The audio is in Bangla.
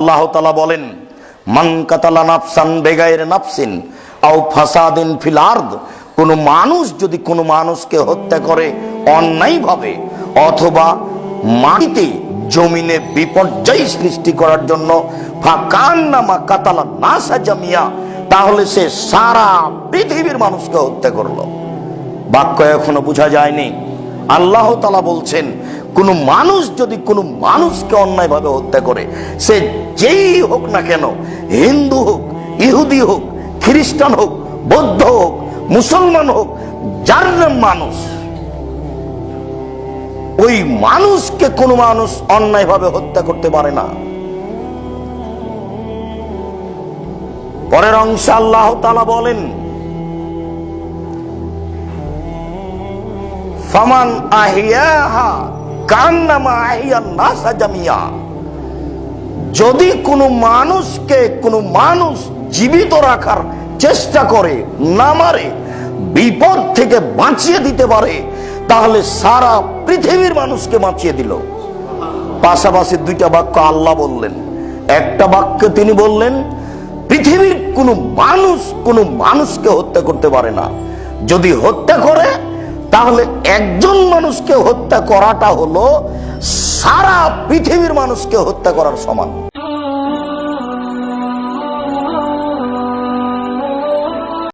আল্লাহ তালা বলেন, মান নাফসান বেগায়ের নাফসিন আও ফাসাদিন কোন মানুষ যদি কোনো মানুষকে হত্যা করে অন্যায়ভাবে অথবা মাটিতে জমিনে বিপর্যয় সৃষ্টি করার জন্য ফাকান্নামা কাতালা নাসা জামিয়া তাহলে সে সারা পৃথিবীর মানুষকে হত্যা করল। বাক্য এখনও বোঝা যায়নি। আল্লাহ তালা বলছেন কোন মানুষ যদি কোনো মানুষকে অন্যায়ভাবে হত্যা করে, সে যেই হোক না কেন, হিন্দু হোক, ইহুদি হোক, খ্রিস্টান হোক, বৌদ্ধ হোক, মুসলমান হোক, যার মানুষ, ওই মানুষকে কোনো মানুষ অন্যায়ভাবে হত্যা করতে পারে না। পরের অংশে আল্লাহ তালা বলেন, ফামান আহিয়াহা যদি কোনো মানুষকে, কোনো মানুষ জীবিত রাখার চেষ্টা করে, না মারে, বিপদ থেকে বাঁচিয়ে দিতে পারে, তাহলে সারা পৃথিবীর মানুষকে বাঁচিয়ে দিল। পাশাপাশি দুইটা বাক্য আল্লাহ বললেন। একটা বাক্য তিনি বললেন, পৃথিবীর কোনো মানুষ কোনো মানুষকে হত্যা করতে পারে না। যদি হত্যা করে তাহলে একজন মানুষকে হত্যা করাটা হলো সারা পৃথিবীর মানুষকে হত্যা করার সমান।